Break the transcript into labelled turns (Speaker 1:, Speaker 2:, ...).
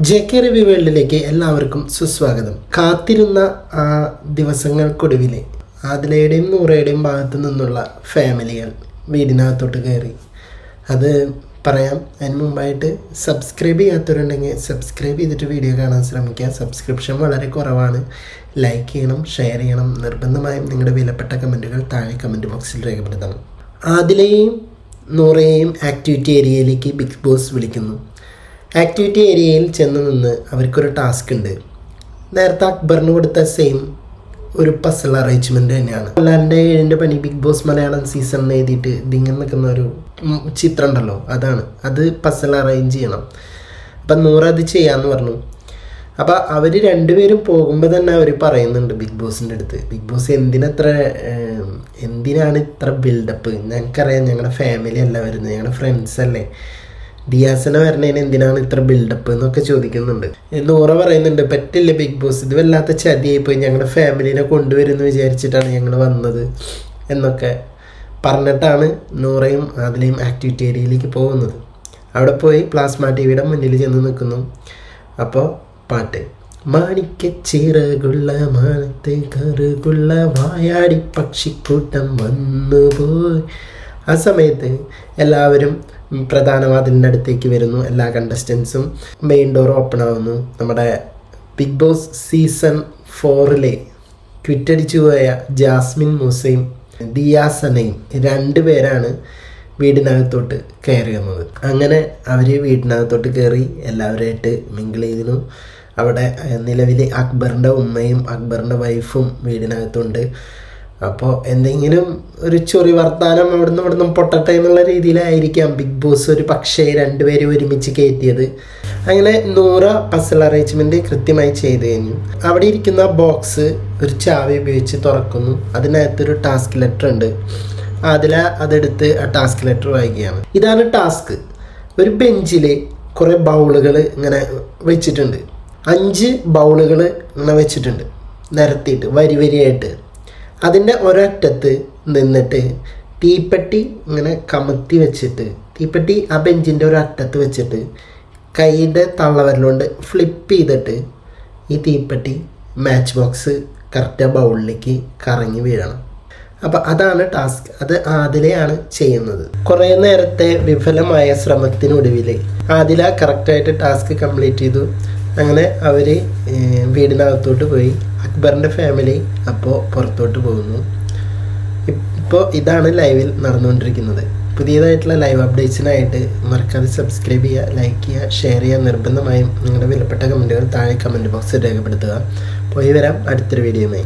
Speaker 1: J K review വേൾഡിലേക്ക് എല്ലാവർക്കും സുസ്വാഗതം. കാത്തിരുന്ന ആ ദിവസങ്ങൾക്കൊടുവിൽ ആദിലയുടെയും നൂറയുടെയും ഭാഗത്തു നിന്നുള്ള ഫാമിലികൾ വീടിനകത്തോട്ട് കയറി. അത് പറയാം. അതിന് മുമ്പായിട്ട് സബ്സ്ക്രൈബ് ചെയ്യാത്തവരുണ്ടെങ്കിൽ സബ്സ്ക്രൈബ് ചെയ്തിട്ട് വീഡിയോ കാണാൻ ശ്രമിക്കുക. സബ്സ്ക്രിപ്ഷൻ വളരെ കുറവാണ്. ലൈക്ക് ചെയ്യണം ഷെയർ ചെയ്യണം. നിർബന്ധമായും നിങ്ങളുടെ വിലപ്പെട്ട കമന്റുകൾ താഴെ കമന്റ് ബോക്സിൽ രേഖപ്പെടുത്തണം. ആദിലയെയും നൂറയെയും ആക്ടിവിറ്റി ഏരിയയിലേക്ക് ബിഗ് ബോസ് വിളിക്കുന്നു. ആക്ടിവിറ്റി ഏരിയയിൽ ചെന്ന് നിന്ന് അവർക്കൊരു ടാസ്ക് ഉണ്ട് നേരത്തെ അക്ബറിന് കൊടുത്ത സെയിം ഒരു പസൽ അറേഞ്ച്മെന്റ് തന്നെയാണ്. അല്ലാണ്ട് ഏഴിന്റെ പണി ബിഗ് ബോസ് മലയാളം സീസൺ എഴുതിയിട്ട് ഇതിങ്ങനെ നിൽക്കുന്ന ഒരു ചിത്രം ഉണ്ടല്ലോ അതാണ്. അത് പസൽ അറേഞ്ച് ചെയ്യണം. അപ്പം നൂറ് അത് ചെയ്യാന്ന് പറഞ്ഞു. അപ്പോൾ അവർ രണ്ടുപേരും പോകുമ്പോൾ തന്നെ അവർ പറയുന്നുണ്ട് ബിഗ് ബോസിന്റെ അടുത്ത്. ബിഗ് ബോസ് എന്തിനത്ര എന്തിനാണ് ഇത്ര ബിൽഡപ്പ് ഞങ്ങൾക്കറിയാം ഞങ്ങളുടെ ഫാമിലി അല്ല വരുന്നത്. ഞങ്ങളുടെ ഫ്രണ്ട്സ് അല്ലേ. ദിയാസന വരണേന് എന്തിനാണ് ഇത്ര ബിൽഡപ്പ് എന്നൊക്കെ ചോദിക്കുന്നുണ്ട്. നൂറ പറയുന്നുണ്ട് പറ്റില്ല ബിഗ് ബോസ് ഇത് വല്ലാത്ത ചതിയായി പോയി ഞങ്ങളുടെ ഫാമിലിനെ കൊണ്ടുവരുമെന്ന് വിചാരിച്ചിട്ടാണ് ഞങ്ങൾ വന്നത് എന്നൊക്കെ പറഞ്ഞിട്ടാണ് നൂറയും അതിലെയും ആക്ടിവിറ്റി ഏരിയയിലേക്ക് പോകുന്നത്. അവിടെ പോയി പ്ലാസ്മ ടി വിയുടെ മുന്നിൽ ചെന്ന് നിൽക്കുന്നു. അപ്പോൾ പാട്ട്. മാണിക്ക ചിറകുള്ള മാനത്തെ കറുകുള്ള വായാടി പക്ഷിക്കൂട്ടം വന്നു പോയി ആ സമയത്ത് എല്ലാവരും പ്രധാന വാതിലിന്റെ അടുത്തേക്ക് വരുന്നു. എല്ലാ കണ്ടസ്റ്റൻസും മെയിൻ ഡോർ ഓപ്പൺ ആവുന്നു. നമ്മുടെ ബിഗ് ബോസ് സീസൺ ഫോറിലെ ക്വിറ്റടിച്ചു പോയ ജാസ്മിൻ മൂസയും ദിയാസനയും രണ്ടുപേരാണ് വീടിനകത്തോട്ട് കയറി വന്നത്. അങ്ങനെ അവർ വീടിനകത്തോട്ട് കയറി എല്ലാവരുമായിട്ട് മിങ്കിൾ ചെയ്തിരുന്നു. അവിടെ നിലവിൽ അക്ബറിന്റെ ഉമ്മയും അക്ബറിന്റെ വൈഫും വീടിനകത്തുണ്ട്. അപ്പോൾ എന്തെങ്കിലും ഒരു ചൊറി വർത്താനം അവിടുന്ന് ഇവിടുന്ന് പൊട്ടട്ടെ എന്നുള്ള രീതിയിലായിരിക്കാം ബിഗ് ബോസ് ഒരു പക്ഷേ രണ്ടുപേരും ഒരുമിച്ച് കയറ്റിയത് അങ്ങനെ നൂറ പസൽ അറേഞ്ച്മെന്റ് കൃത്യമായി ചെയ്തു കഴിഞ്ഞു. അവിടെ ഇരിക്കുന്ന ബോക്സ് ഒരു ചാവി ഉപയോഗിച്ച് തുറക്കുന്നു. അതിനകത്തൊരു ടാസ്ക് ലെറ്റർ ഉണ്ട്. അതിൽ അതെടുത്ത് ആ ടാസ്ക് ലെറ്റർ വായിക്കുകയാണ്. ഇതാണ് ടാസ്ക് ഒരു ബെഞ്ചിൽ കുറേ ബൗളുകൾ ഇങ്ങനെ വെച്ചിട്ടുണ്ട്. അഞ്ച് ബൗളുകൾ ഇങ്ങനെ വെച്ചിട്ടുണ്ട്. നിരത്തിയിട്ട് വരി വരിയായിട്ട്. അതിന്റെ ഒരറ്റത്ത് നിന്നിട്ട് തീപ്പെട്ടി ഇങ്ങനെ കമത്തി വെച്ചിട്ട് തീപ്പെട്ടി ആ ബെഞ്ചിന്റെ ഒരറ്റത്ത് വെച്ചിട്ട് കൈയുടെ തള്ളവരലുകൊണ്ട് ഫ്ലിപ്പ് ചെയ്തിട്ട് ഈ തീപ്പെട്ടി മാച്ച് ബോക്സ് കറക്റ്റ് ബൗളിലേക്ക് കറങ്ങി വീഴണം. അപ്പം അതാണ് ടാസ്ക് അത് ആദിലയാണ് ചെയ്യുന്നത്. കുറേ നേരത്തെ വിഫലമായ ശ്രമത്തിനൊടുവിൽ ആദില കറക്റ്റായിട്ട് ടാസ്ക് കംപ്ലീറ്റ് ചെയ്തു. അങ്ങനെ അവർ വീടിനകത്തോട്ട് പോയി. അക്ബറിന്റെ ഫാമിലി അപ്പോൾ പുറത്തോട്ട് പോകുന്നു. ഇപ്പോൾ ഇതാണ് ലൈവിൽ നടന്നുകൊണ്ടിരിക്കുന്നത്. പുതിയതായിട്ടുള്ള ലൈവ് അപ്ഡേറ്റ്സിനായിട്ട് മറക്കാതെ സബ്സ്ക്രൈബ് ചെയ്യുക ലൈക്ക് ചെയ്യുക ഷെയർ ചെയ്യുക. നിർബന്ധമായും നിങ്ങളുടെ വിലപ്പെട്ട കമന്റുകൾ താഴെ കമന്റ് ബോക്സിൽ രേഖപ്പെടുത്തുക. പോയി വരാം അടുത്തൊരു വീഡിയോയുമായി